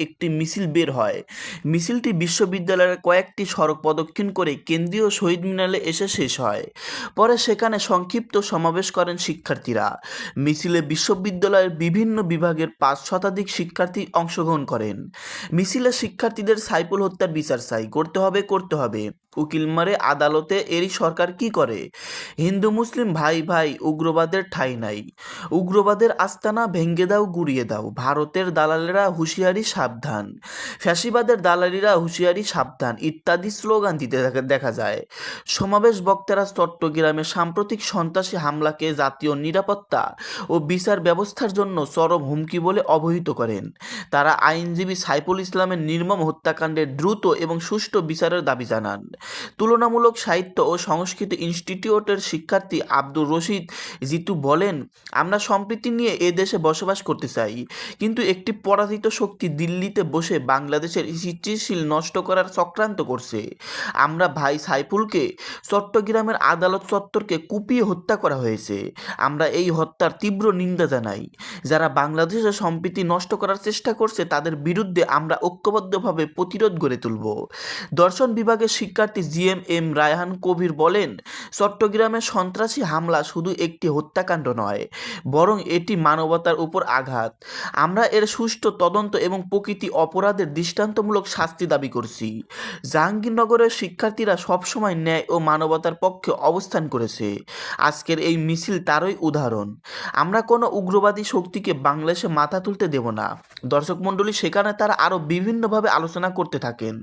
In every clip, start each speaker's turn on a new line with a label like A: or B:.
A: একটি মিছিল বের হয়। মিছিলটি বিশ্ববিদ্যালয়ের কয়েকটি সড়ক প্রদক্ষিণ করে কেন্দ্রীয় শহীদ মিনারে এসে শেষ হয়। পরে সেখানে সংক্ষিপ্ত সমাবেশ করেন শিক্ষার্থীরা। মিছিলে বিশ্ববিদ্যালয়ের বিভিন্ন বিভাগের পাঁচ শতাধিক শিক্ষার্থী অংশগ্রহণ করেন। মিছিলে শিক্ষার্থীদের সাইফুল হত্যার বিচার চাই, করতে হবে করতে হবে। উকিল মারে আদালতে এরই সরকার কি করে? হিন্দু, মুসলিম, ভাই ভাই, উগ্রবাদের ঠাঁই নাই। উগ্রবাদের আস্তানা ভেঙ্গে দাও, গুড়িয়ে দাও। ভারতের দালালেরা হুঁশিয়ারি সাবধান। ফ্যাসিবাদের দালালিরা হুঁশিয়ারি, সাবধান, ইত্যাদি স্লোগান দিতে দেখা- যায়। সমাবেশ বক্তারা চট্টগ্রামে সাম্প্রতিক সন্ত্রাসী হামলাকে জাতীয় নিরাপত্তা ও বিচার ব্যবস্থার জন্য চরম হুমকি বলে অবহিত করেন। তারা আইনজীবী সাইফুল ইসলামের নির্মম হত্যাকাণ্ডের দ্রুত এবং সুষ্ঠু বিচারের দাবি জানান। তুলনামূলক সাহিত্য ও সংস্কৃতি ইনস্টিটিউটের শিক্ষার্থী আব্দুর রশিদ জিতু বলেন, আমরা সম্প্রীতি নিয়ে এ দেশে বসবাস করতে চাই, কিন্তু একটি পরাজিত শক্তি দিল্লিতে বসে বাংলাদেশের স্থিতিশীল নষ্ট করার চক্রান্ত করছে। আমরা ভাই সাইফুলকে চট্টগ্রামের আদালত চত্বরকে কুপিয়ে হত্যা করা হয়েছে। আমরা এই হত্যার তীব্র নিন্দা জানাই। যারা বাংলাদেশের সম্প্রীতি নষ্ট করার চেষ্টা করছে, তাদের বিরুদ্ধে আমরা ঐক্যবদ্ধভাবে প্রতিরোধ গড়ে তুলব। দর্শন বিভাগের শিক্ষার্থী G M M Raihan Kabir বলেন, চট্টগ্রামে সন্ত্রাসী হামলা শুধু একটি হত্যাকাণ্ড নয়, বরং এটি মানবতার উপর আঘাত। আমরা এর সুষ্ঠু তদন্ত এবং প্রকৃতি অপরাধের দৃষ্টান্তমূলক শাস্তি দাবি করছি। জাহাঙ্গীরনগরের শিক্ষার্থীরা সবসময় ন্যায় ও মানবতার পক্ষে অবস্থান করেছে। আজকের এই মিছিল তারই উদাহরণ। আমরা কোনো উগ্রবাদী শক্তিকে বাংলাদেশে মাথা তুলতে দেব না। দর্শক মণ্ডলী, সেখানে তারা আরও বিভিন্নভাবে আলোচনা করতে থাকেন।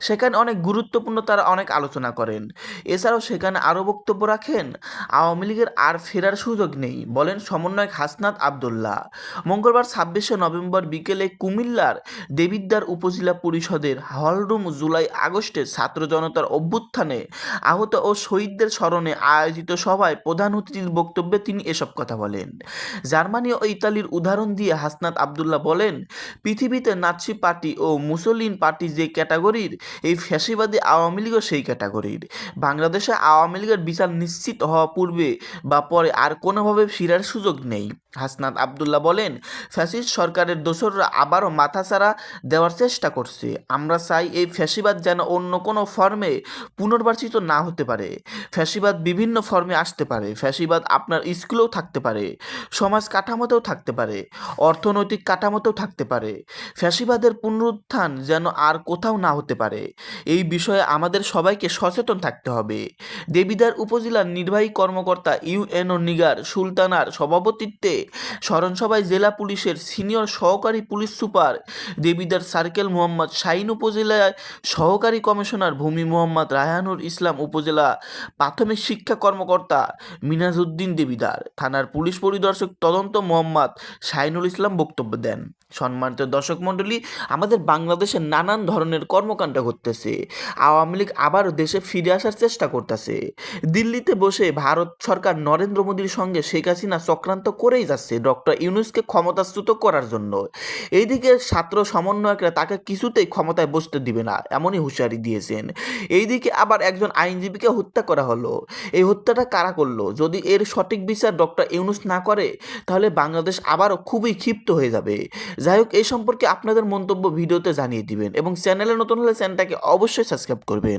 A: সেখানে অনেক গুরুত্বপূর্ণ তারা অনেক আলোচনা করেন। এছাড়াও সেখানে আরও বক্তব্য রাখেন, আওয়ামী লীগের আর ফেরার সুযোগ নেই, বলেন সমন্বয়ক হাসনাত আবদুল্লাহ। মঙ্গলবার ছাব্বিশে নভেম্বর বিকেলে কুমিল্লার দেবিদ্বার উপজেলা পরিষদের হলরুম জুলাই আগস্টে ছাত্র জনতার অভ্যুত্থানে আহত ও শহীদদের স্মরণে আয়োজিত সভায় প্রধান অতিথির বক্তব্যে তিনি এসব কথা বলেন। জার্মানি ও ইতালির উদাহরণ দিয়ে হাসনাত আবদুল্লাহ বলেন, পৃথিবীতে নাৎসি পার্টি ও মুসলিন পার্টি যে ক্যাটাগরির, এই ফ্যাসিবাদী আওয়ামী লীগও সেই ক্যাটাগরির। বাংলাদেশে আওয়ামী লীগের বিচার নিশ্চিত হওয়া পূর্বে বা পরে আর কোনোভাবে ফিরার সুযোগ নেই। হাসনাত আবদুল্লাহ বলেন, ফ্যাসিস্ট সরকারের দোসররা আবারও মাথাচাড়া দেওয়ার চেষ্টা করছে। আমরা চাই এই ফ্যাসিবাদ যেন অন্য কোনো ফর্মে পুনর্বাসিত না হতে পারে। ফ্যাসিবাদ বিভিন্ন ফর্মে আসতে পারে। ফ্যাসিবাদ আপনার স্কুলেও থাকতে পারে, সমাজ কাঠামোতেও থাকতে পারে, অর্থনৈতিক কাঠামোতেও থাকতে পারে। ফ্যাসিবাদের পুনরুত্থান যেন আর কোথাও না হতে পারে। এই বিষয়ে আমাদের সবাইকে সচেতন থাকতে হবে। দেবিদার উপজেলার নির্বাহী কর্মকর্তা ইউএনও নিগার সুলতানার সভাপতিত্বে স্মরণসভায় জেলা পুলিশের সিনিয়র সহকারী police super Debidwar circle Mohammad Shahin উপজেলায় সহকারী কমিশনার ভূমি মোহাম্মদ রায়হানুর ইসলাম উপজেলা প্রাথমিক শিক্ষা কর্মকর্তা মিনাজউদ্দিন দেবিদার। থানার পুলিশ পরিদর্শক তদন্ত মোহাম্মদ শাইনুল ইসলাম বক্তব্য দেন। সম্মানিত দর্শক মণ্ডলী, আমাদের বাংলাদেশে নানান ধরনের কর্মকাণ্ড ঘটতেছে। আওয়ামী লীগ আবারও দেশে ফিরে আসার চেষ্টা করতেছে। দিল্লিতে বসে ভারত সরকার নরেন্দ্র মোদীর সঙ্গে শেখ হাসিনা চক্রান্ত করেই যাচ্ছে ডক্টর ইউনুসকে ক্ষমতাচ্যুত করার জন্য। এইদিকে ছাত্র সমন্বয়করা তাকে কিছুতেই ক্ষমতায় বসতে দিবে না, এমনই হুঁশিয়ারি দিয়েছেন। এইদিকে আবার একজন আইনজীবীকে হত্যা করা হলো। এই হত্যাটা কারা করল? যদি এর সঠিক বিচার ডক্টর ইউনুস না করে, তাহলে বাংলাদেশ আবারও খুবই ক্ষিপ্ত হয়ে যাবে। যাই হোক এই সম্পর্কে আপনাদের মন্তব্য ভিডিওতে জানিয়ে দিবেন এবং চ্যানেলে নতুন হলে চ্যানেলটাকে অবশ্যই সাবস্ক্রাইব করবেন।